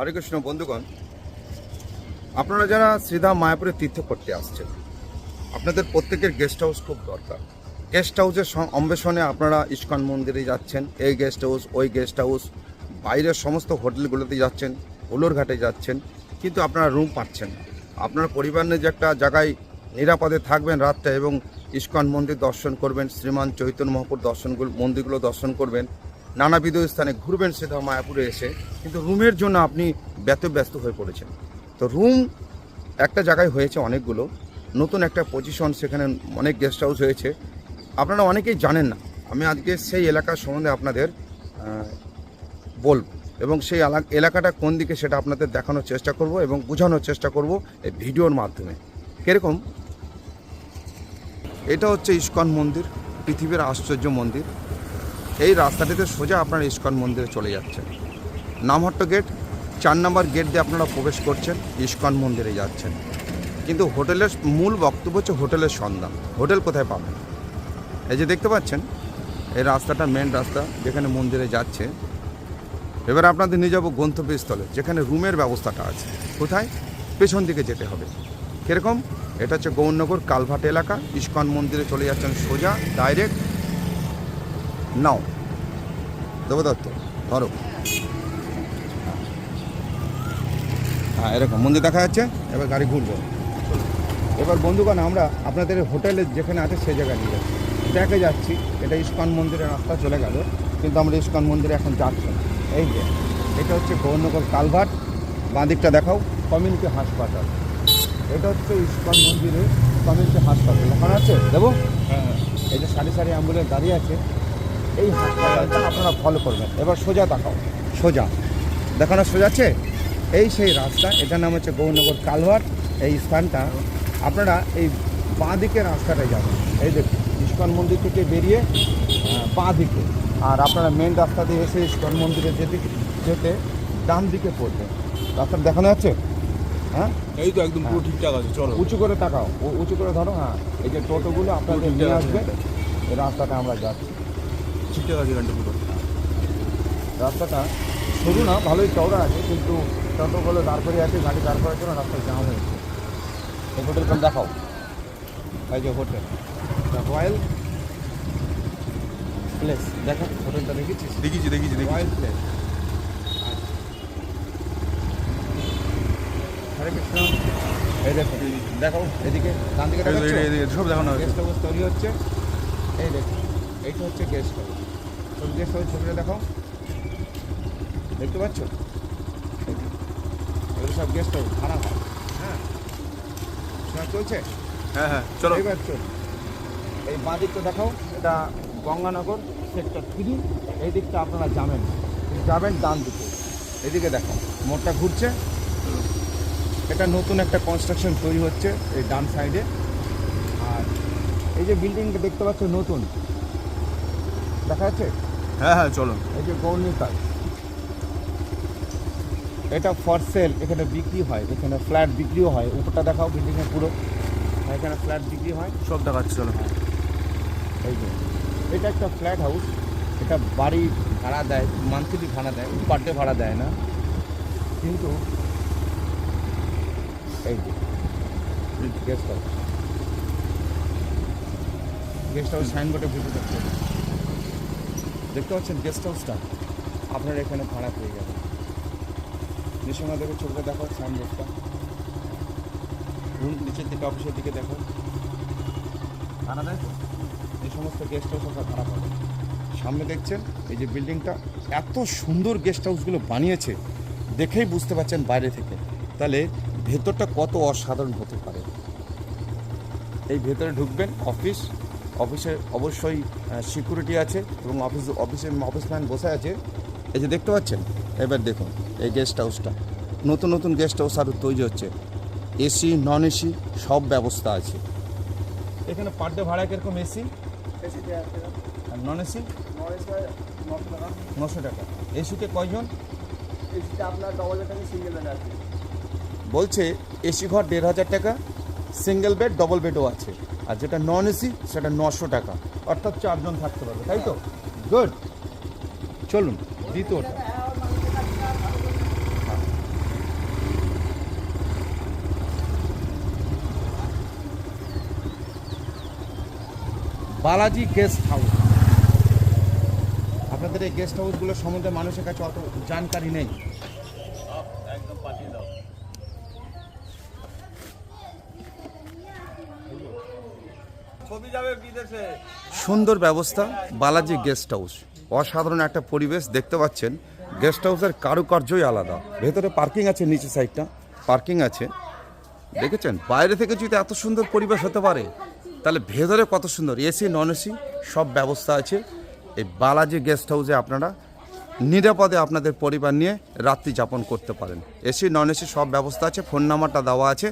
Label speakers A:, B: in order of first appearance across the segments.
A: হরে কৃষ্ণ, বন্ধুগণ, আপনারা যারা শ্রীধাম মায়াপুরে তীর্থ করতে আসছেন, আপনাদের প্রত্যেকের গেস্ট হাউস খুব দরকার। গেস্ট হাউসের অন্বেষণে আপনারা ইস্কন মন্দিরে যাচ্ছেন, এই গেস্ট হাউস ওই গেস্ট হাউস বাইরের সমস্ত হোটেলগুলোতে যাচ্ছেন উলোরঘাটে যাচ্ছেন, কিন্তু আপনারা রুম পাচ্ছেন না। আপনার পরিবার নিয়ে যে একটা জায়গায় নিরাপদে থাকবেন রাতটা এবং ইস্কন মন্দির দর্শন করবেন, শ্রীমান চৈতন্য মহাপুর দর্শনগুলো মন্দিরগুলো দর্শন করবেন নানাবিধ স্থানে ঘুরবেন সেটা মায়াপুরে এসে, কিন্তু রুমের জন্য আপনি ব্যত ব্যস্ত হয়ে পড়েছেন। তো রুম একটা জায়গায় হয়েছে অনেকগুলো, নতুন একটা পজিশন সেখানে অনেক গেস্ট হাউস হয়েছে। আপনারা অনেকেই জানেন না, আমি আজকে সেই এলাকার সম্বন্ধে আপনাদের বলব এবং সেই এলা- এলাকাটা কোন দিকে সেটা আপনাদের দেখানোর চেষ্টা করব এবং বোঝানোর চেষ্টা করব এই ভিডিওর মাধ্যমে। কীরকম? এটা হচ্ছে ইস্কন মন্দির, পৃথিবীর আশ্চর্য মন্দির। এই রাস্তাটিতে সোজা আপনারা ইস্কন মন্দিরে চলে যাচ্ছেন নামহট্ট গেট, চার নম্বর গেট দিয়ে আপনারা প্রবেশ করছেন, ইস্কন মন্দিরে যাচ্ছেন। কিন্তু হোটেলের মূল বক্তব্য হচ্ছে হোটেলের সন্ধান। হোটেল কোথায় পাবেন? এই যে দেখতে পাচ্ছেন, এই রাস্তাটা মেন রাস্তা যেখানে মন্দিরে যাচ্ছে। এবার আপনাদের নিয়ে যাব গন্তব্যস্থলে, যেখানে রুমের ব্যবস্থাটা আছে। কোথায়? পেছন দিকে যেতে হবে। কীরকম? এটা হচ্ছে গৌরনগর কালভাট এলাকা। ইস্কন মন্দিরে চলে যাচ্ছেন সোজা ডাইরেক্ট নাও। দেবদত্ত ধরো। হ্যাঁ এরকম মন্দির দেখা যাচ্ছে এবার গাড়ি ঘুরবো। এবার বন্ধুগণ আমরা আপনাদের হোটেলে যেখানে আছে সেই জায়গায় নিয়ে যাচ্ছি। দেখে যাচ্ছি এটা ইস্কন মন্দিরের রাস্তা চলে গেল কিন্তু আমরা ইস্কন মন্দিরে এখন যাচ্ছি এই যে এটা হচ্ছে গৌরনগর কালভাট বাঁ দিকটা দেখাও কমিউনিটি হাসপাতাল। এটা হচ্ছে ইস্কন মন্দিরে কমিউনিটি হাসপাতাল। এখন আছে? দেবো? হ্যাঁ। এই যে সারি সারি অ্যাম্বুলেন্স দাঁড়িয়ে আছে। এই হাসপাতালটা আপনারা ফলো করবেন। এবার সোজা দেখাও। সোজা। দেখানো সোজাচ্ছে এই সেই রাস্তা এটার নাম হচ্ছে গৌরনগর কালভার। এই স্থানটা আপনারা এই বাঁ দিকে রাস্তাটায় যাবেন। এই দেখুন ইস্কন মন্দির থেকে বেরিয়ে বাঁ দিকে। আর আপনারা মেন রাস্তা দিয়ে এসে ইস্কন মন্দিরে যেতে যেতে ডান দিকে পড়বে রাস্তা দেখানো যাচ্ছে হ্যাঁ?
B: এই তো একদম পুরো ঠিকঠাক আছে চলো।
A: উঁচু করে তাকাও। উঁচু করে ধরো হ্যাঁ। এই যে টোটোগুলো আপনাদের নিয়ে আসবে এই রাস্তাটা আমরা যাচ্ছি।
B: আছে এখানটা পুরো
A: রাস্তাটা সরু না ভালোই চওড়া আছে কিন্তু টোটোগুলো দাঁড় করে আছে গাড়ি দাঁড় করার জন্য রাস্তায় জাম হয়েছে এই হোটেলটা দেখাও। এই যে হোটেল রয়্যাল প্লেস দেখো হোটেলটা দেখেছিস?
B: দেখিছি দেখিছি
A: রয়্যাল প্লেস হরে কৃষ্ণ। এই দেখো দেখো এদিকে ডান দিকে
B: সব দেখানো
A: গেস্ট হাউস তৈরি হচ্ছে। এই দেখো এইটা হচ্ছে গেস্ট হাউস তো গেস্ট হাউস ছবিটা দেখাও। দেখতে পাচ্ছ? এগুলো সব গেস্ট হাউস ভাড়া হয় হ্যাঁ? শোনা চলছে?
B: হ্যাঁ হ্যাঁ চলো।
A: এইবার চল এই বাঁ দিকটা দেখাও এটা গঙ্গানগর সেক্টর থ্রি এই দিকটা আপনারা যাবেন। যাবেন ডান দিকে। এদিকে দেখো মোড়টা ঘুরছে। এটা নতুন একটা কনস্ট্রাকশন তৈরি হচ্ছে এই ডান সাইডে আর এই যে বিল্ডিংটা দেখতে পাচ্ছ নতুন। দেখা যাচ্ছে?
B: হ্যাঁ হ্যাঁ চলো
A: এই যে গৌরনীকাল এটা ফর সেল এখানে বিক্রি হয় এখানে ফ্ল্যাট বিক্রিও হয় উপরটা দেখাও বিল্ডিংয়ে পুরো। এখানে ফ্ল্যাট বিক্রি হয়।
B: সব দেখাচ্ছি চলো
A: এই যে এটা একটা ফ্ল্যাট হাউস এটা বাড়ি ভাড়া দেয় মান্থলি ভাড়া দেয় পার ডে ভাড়া দেয় না। কিন্তু এই যে গেস্ট হাউস গেস্ট হাউস সাইনবোর্ডে ভিডিও দেখতে। দেখতে পাচ্ছেন গেস্ট হাউসটা আপনারা এখানে ভাড়া পেয়ে যাবেন। নিঃসঙ্গে দেখো ছবিটা দেখো সাইনবোর্ডটা রুম নিচের দিকে অফিসের দিকে দেখো। ভাড়া দেয় তো? এই সমস্ত গেস্ট হাউস আপনারা ভাড়া পাবেন। সামনে দেখছেন, এই যে বিল্ডিংটা এত সুন্দর গেস্ট হাউসগুলো বানিয়েছে, দেখেই বুঝতে পারছেন বাইরে থেকে। তাহলে ভেতরটা কত অসাধারণ হতে পারে। এই ভেতরে ঢুকবেন অফিস অফিসে অবশ্যই সিকিউরিটি আছে এবং অফিস অফিসের অফিসম্যান বসে আছে। এই যে দেখতে পাচ্ছেন? এবার দেখুন এই গেস্ট হাউসটা নতুন নতুন গেস্ট হাউস আরও তৈরি হচ্ছে। এসি নন এসি সব ব্যবস্থা আছে। এখানে পার ডে ভাড়া কীরকম এসি আর নন এসি নশো টাকা। এসিতে কয়জন?
C: আপনার ডবল বেড সিঙ্গেল বেড আছে।
A: বলছে এসি ঘর দেড় হাজার টাকা সিঙ্গেল বেড ডবল বেডও আছে। আর যেটা নন এসি সেটা নশো টাকা। অর্থাৎ চারজন থাকতে পারবে, তাই তো? গুড চলুন, দ্বিতীয়টা। বালাজি গেস্ট হাউস আপনাদের এই গেস্ট হাউসগুলো সম্বন্ধে মানুষের কাছে অত জানকারি নেই। সুন্দর ব্যবস্থা, বালাজি গেস্ট হাউস। অসাধারণ একটা পরিবেশ দেখতে পাচ্ছেন। গেস্ট হাউসের কারুকার্যই আলাদা। ভেতরে পার্কিং আছে নিচে সাইডটা। পার্কিং আছে। দেখেছেন? বাইরে থেকে যদি এত সুন্দর পরিবেশ হতে পারে, তাহলে ভেতরে কত সুন্দর? এসি নন এসি সব ব্যবস্থা আছে। এই বালাজি গেস্ট হাউসে আপনারা নিরাপদে আপনাদের পরিবার নিয়ে রাত্রি যাপন করতে পারেন। এসি নন এসি সব ব্যবস্থা আছে, ফোন নাম্বারটা দেওয়া আছে।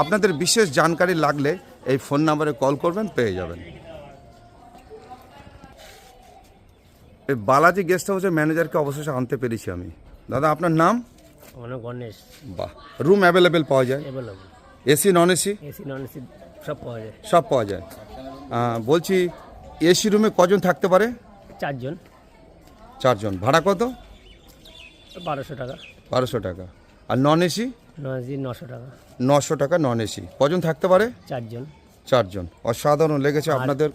A: আপনাদের বিশেষ জানকারি লাগলে এই ফোন নাম্বারে কল করবেন পেয়ে যাবেন। এই বালাজি গেস্ট হাউসের ম্যানেজারকে অবশেষে আনতে পেরেছি আমি। দাদা আপনার নাম?
D: গণেশ।
A: বাহ রুম অ্যাভেলেবেল পাওয়া যায়? AC non AC
D: AC non AC সব পাওয়া যায়।
A: সব পাওয়া যায়। বলছি এসি রুমে কজন থাকতে পারে?
D: চারজন।
A: চারজন। ভাড়া কত?
D: বারোশো টাকা।
A: বারোশো টাকা। আর নন এসি
D: নশো টাকা।
A: নশো টাকা নন এসি কজন থাকতে পারে?
D: চারজন।
A: চারজন। অসাধারণ লেগেছে আপনাদের।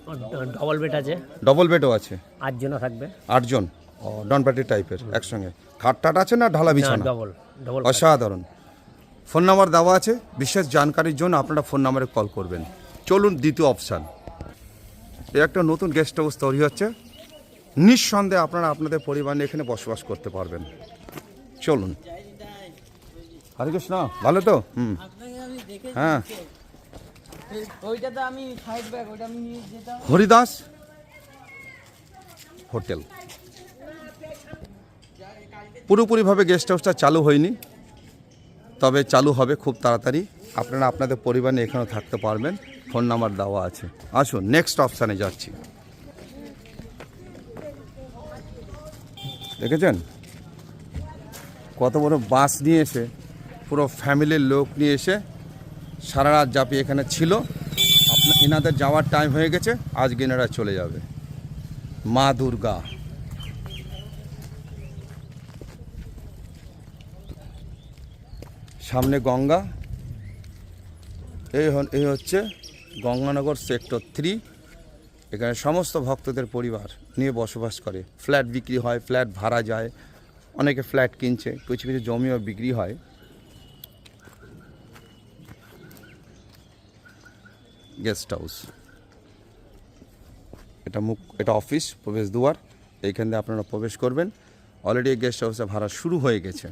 D: ডবল বেড আছে।
A: ডবল বেডও আছে।
D: আটজনও থাকবে।
A: আটজন? ও নন পার্টি টাইপের একসঙ্গে। খাট টাট আছে না ঢালা বিছানা?
D: ডবল ডবল
A: অসাধারণ। ফোন নাম্বার দেওয়া আছে। বিশেষ জানকারির জন্য আপনারা ফোন নাম্বারে কল করবেন। চলুন দ্বিতীয় অপশান। এ একটা নতুন গেস্ট হাউস তৈরি হচ্ছে। নিঃসন্দেহে আপনারা আপনাদের পরিবার নিয়ে এখানে বসবাস করতে পারবেন। চলুন। হরে কৃষ্ণ ভালো তো? হুম। হ্যাঁ। হরিদাস? হোটেল। পুরোপুরিভাবে গেস্ট হাউসটা চালু হয়নি। তবে চালু হবে খুব তাড়াতাড়ি। আপনারা আপনাদের পরিবার নিয়ে এখানেও থাকতে পারবেন। ফোন নাম্বার দেওয়া আছে। আসুন নেক্সট অপশানে যাচ্ছি। দেখেছেন? কত বড় বাস নিয়ে এসে পুরো ফ্যামিলির লোক নিয়ে এসে সারা রাত জাপি এখানে ছিল। আপনার এনাদের যাওয়ার টাইম হয়ে গেছে আজকে এনারা চলে যাবে। মা দুর্গা। সামনে গঙ্গা। এই এই হচ্ছে গঙ্গানগর সেক্টর থ্রি এখানে সমস্ত ভক্তদের পরিবার নিয়ে বসবাস করে। ফ্ল্যাট বিক্রি হয়, ফ্ল্যাট ভাড়া যায়। অনেকে ফ্ল্যাট কিনছে, কিছু কিছু জমিও বিক্রি হয়। Guest house. এটা মুখ, এটা অফিস, প্রবেশ দুয়ার, এইখান দিয়ে আপনারা প্রবেশ করবেন। অলরেডি গেস্ট হাউসে ভাড়া শুরু হয়ে গেছে।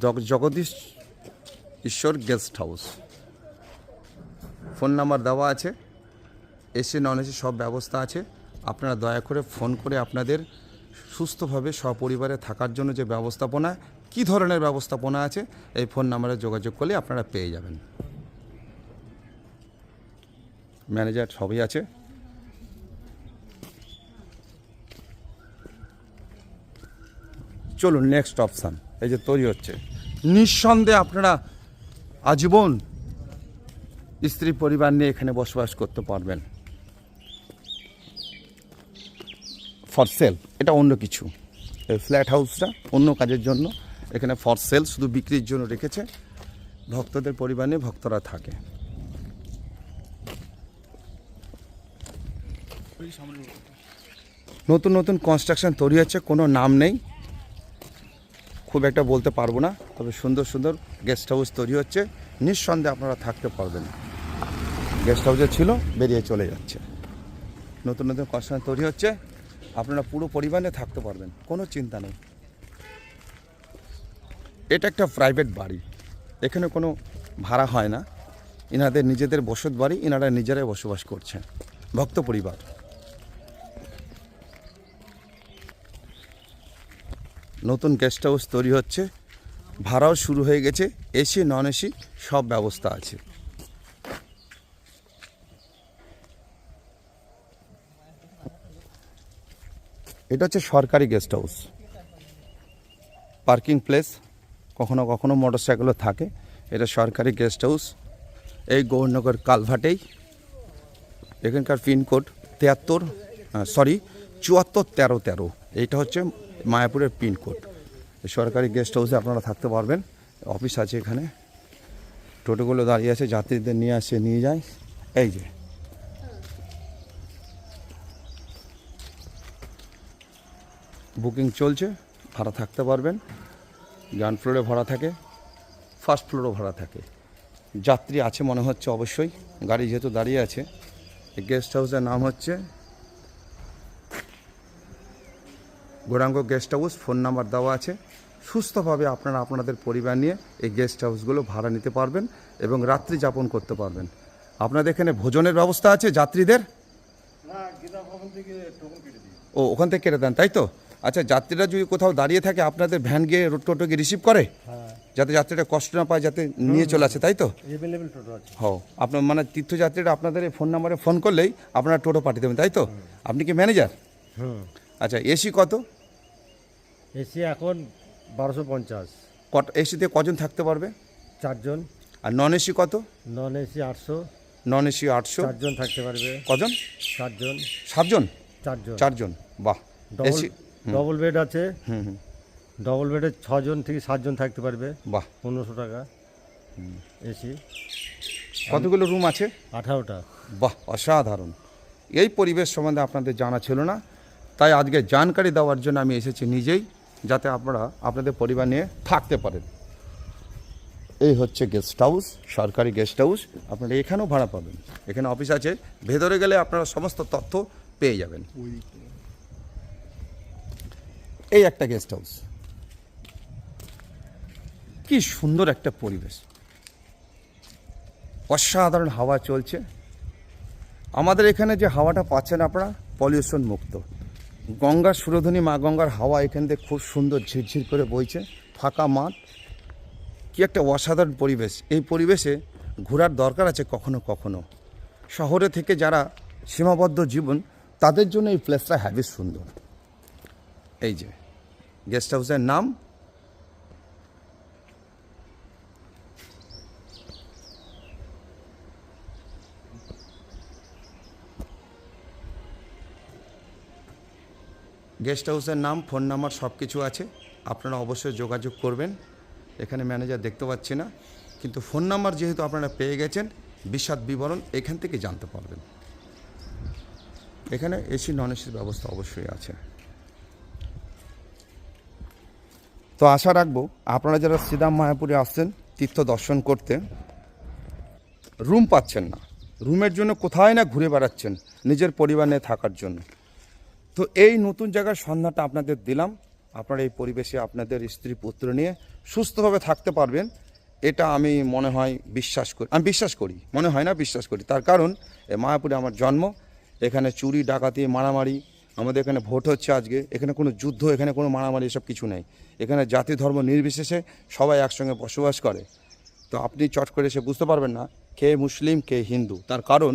A: জগ- জগদীশ ঈশ্বর গেস্ট হাউস। ফোন নাম্বার দেওয়া আছে। এসি নন এসি সব ব্যবস্থা আছে। আপনারা দয়া করে ফোন করে আপনাদের সুস্থভাবে সপরিবারে থাকার জন্য যে ব্যবস্থাপনা, কী ধরনের ব্যবস্থাপনা আছে, এই ফোন নাম্বারে যোগাযোগ করলে আপনারা পেয়ে যাবেন। ম্যানেজার সবই আছে। চলুন নেক্সট অপশান এই যে তৈরি হচ্ছে। নিঃসন্দেহে আপনারা আজীবন স্ত্রী পরিবার নিয়ে এখানে বসবাস করতে পারবেন। ফর সেল এটা অন্য কিছু। ফ্ল্যাট হাউসটা অন্য কাজের জন্য এখানে ফর সেল শুধু বিক্রির জন্য রেখেছে। ভক্তদের পরিবার নিয়ে ভক্তরা থাকে। নতুন নতুন কনস্ট্রাকশন তৈরি হচ্ছে, কোনো নাম নেই। খুব একটা বলতে পারব না, তবে সুন্দর সুন্দর গেস্ট হাউস তৈরি হচ্ছে। নিঃসন্দেহে আপনারা থাকতে পারবেন। গেস্ট হাউসে ছিল, বেরিয়ে চলে যাচ্ছে। নতুন নতুন কনস্ট্রাকশন তৈরি হচ্ছে, আপনারা পুরো পরিমাণে থাকতে পারবেন, কোনো চিন্তা নেই। এটা একটা প্রাইভেট বাড়ি, এখানে কোনো ভাড়া হয় না। ইনাদের নিজেদের বসত বাড়ি, ইনারা নিজেরাই বসবাস করছেন, ভক্ত পরিবার। নতুন গেস্ট হাউস তৈরি হচ্ছে। ভাড়াও শুরু হয়ে গেছে। এসি নন এসি সব ব্যবস্থা আছে। এটা হচ্ছে সরকারি গেস্ট হাউস পার্কিং প্লেস কখনো কখনো মোটর সাইকেলও থাকে। এটা সরকারি গেস্ট হাউস এই গৌরনগর কালভাটেই। এখানকার পিনকোড তিয়াত্তর সরি চুয়াত্তর তেরো তেরো। এইটা হচ্ছে মায়াপুরের পিনকোড সরকারি গেস্ট হাউসে আপনারা থাকতে পারবেন। অফিস আছে এখানে। টোটোগুলো দাঁড়িয়ে আছে, যাত্রীদের নিয়ে আসে, নিয়ে যায়। এই যে। বুকিং চলছে, ভাড়া থাকতে পারবেন। গ্রাউন্ড ফ্লোরে ভাড়া থাকে, ফার্স্ট ফ্লোরও ভাড়া থাকে। যাত্রী আছে মনে হচ্ছে অবশ্যই। গাড়ি যেহেতু দাঁড়িয়ে আছে গেস্ট হাউসের নাম হচ্ছে Gauranga guest house phone number দেওয়া আছে। সুস্থভাবে আপনারা আপনাদের পরিবার নিয়ে এই গেস্ট হাউসগুলো ভাড়া নিতে পারবেন এবং রাত্রি যাপন করতে পারবেন। আপনাদের এখানে ভোজনের ব্যবস্থা আছে যাত্রীদের? ও ওখান থেকে কেটে দেন তাই তো? আচ্ছা যাত্রীরা যদি কোথাও দাঁড়িয়ে থাকে আপনাদের ভ্যান গিয়ে রোড টোটো গিয়ে রিসিভ করে? যাতে যাত্রীরা কষ্ট না পায় যাতে নিয়ে চলে আসে তাই তো? হও আপনার মানে তীর্থযাত্রীরা আপনাদের এই ফোন নাম্বারে ফোন করলেই আপনারা টোটো পাঠিয়ে দেবেন তাই তো? আপনি কি ম্যানেজার আচ্ছা এসি কত?
E: এসি এখন বারোশো পঞ্চাশ।
A: কত এসিতে কজন থাকতে পারবে?
E: চারজন।
A: আর নন এসি কত?
E: নন এসি আটশো।
A: নন এসি আটশো।
E: চারজন থাকতে পারবে।
A: কজন?
E: চারজন
A: সাতজন?
E: চারজন।
A: চারজন। বাহ।
E: ডবল
A: এসি
E: ডবল বেড আছে।
A: হুম হুম।
E: ডবল বেডে ছজন থেকে সাতজন থাকতে পারবে।
A: বাহ।
E: পনেরোশো টাকা। এসি
A: কতগুলো রুম আছে?
E: আঠারোটা।
A: বাহ অসাধারণ। এই পরিবেশ সম্বন্ধে আপনাদের জানা ছিল না। তাই আজকে জানকারি দেওয়ার জন্য আমি এসেছি নিজেই। যাতে আপনারা আপনাদের পরিবার নিয়ে থাকতে পারেন। এই হচ্ছে গেস্ট হাউস সরকারি গেস্ট হাউস আপনারা এখানেও ভাড়া পাবেন। এখানে অফিস আছে। ভেতরে গেলে আপনারা সমস্ত তথ্য পেয়ে যাবেন। এই একটা গেস্ট হাউস কি সুন্দর একটা পরিবেশ। অসাধারণ হাওয়া চলছে। আমাদের এখানে যে হাওয়াটা পাচ্ছেন আপনারা পলিউশন মুক্ত। গঙ্গার সুরধনী মা গঙ্গার হাওয়া এখান থেকে খুব সুন্দর ঝিরঝির করে বইছে, ফাঁকা মাঠ। কি একটা অসাধারণ পরিবেশ। এই পরিবেশে ঘোরার দরকার আছে কখনো কখনো। শহরে থেকে যারা সীমাবদ্ধ জীবন, তাদের জন্য এই প্লেসটা হ্যাভি সুন্দর। এই যে গেস্ট হাউসের নাম গেস্ট হাউসের নাম, ফোন নাম্বার সব কিছু আছে। আপনারা অবশ্যই যোগাযোগ করবেন। এখানে ম্যানেজার দেখতে পাচ্ছি না। কিন্তু ফোন নাম্বার যেহেতু আপনারা পেয়ে গেছেন, বিশদ বিবরণ এখান থেকে জানতে পারবেন। এখানে এসি নন এসির ব্যবস্থা অবশ্যই আছে। তো আশা রাখব আপনারা যারা শ্রীরাম মায়াপুরে আসছেন, তীর্থ দর্শন করতে, রুম পাচ্ছেন না। রুমের জন্য কোথায় না ঘুরে বেড়াচ্ছেন, নিজের পরিবার নিয়ে থাকার জন্য। তো এই নতুন জায়গার সন্ধানটা আপনাদের দিলাম। আপনারা এই পরিবেশে আপনাদের স্ত্রী পুত্র নিয়ে সুস্থভাবে থাকতে পারবেন। এটা আমি মনে হয় বিশ্বাস করি। আমি বিশ্বাস করি, মনে হয় না বিশ্বাস করি। তার কারণ মায়াপুরে আমার জন্ম। এখানে চুরি, ডাকাতি, মারামারি, আমাদের এখানে ভোট হচ্ছে আজকে। এখানে কোনো যুদ্ধ, এখানে কোনো মারামারি, এসব কিছু নেই। এখানে জাতি ধর্ম নির্বিশেষে সবাই একসঙ্গে বসবাস করে। তো আপনি চট করে এসে বুঝতে পারবেন না, কে মুসলিম, কে হিন্দু। তার কারণ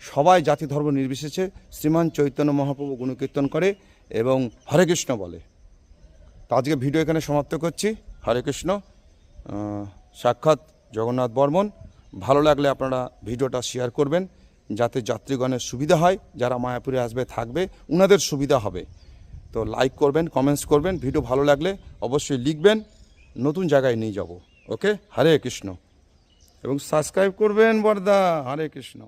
A: সবাই জাতি ধর্ম নির্বিশেষে শ্রীমান চৈতন্য মহাপ্রভু গুণকীর্তন করে এবং হরে কৃষ্ণ বলে। তো আজকে ভিডিও এখানে সমাপ্ত করছি। হরে কৃষ্ণ। সাক্ষাৎ জগন্নাথ বর্মন। ভালো লাগলে আপনারা ভিডিওটা শেয়ার করবেন যাতে যাত্রীগণের সুবিধা হয়, যারা মায়াপুরে আসবে, থাকবে, উনাদের সুবিধা হবে। তো লাইক করবেন কমেন্টস করবেন, ভিডিও ভালো লাগলে অবশ্যই লিখবেন। নতুন জায়গায় নিয়ে যাব। ওকে হরে কৃষ্ণ। এবং সাবস্ক্রাইব করবেন বর্দা। হরে কৃষ্ণ।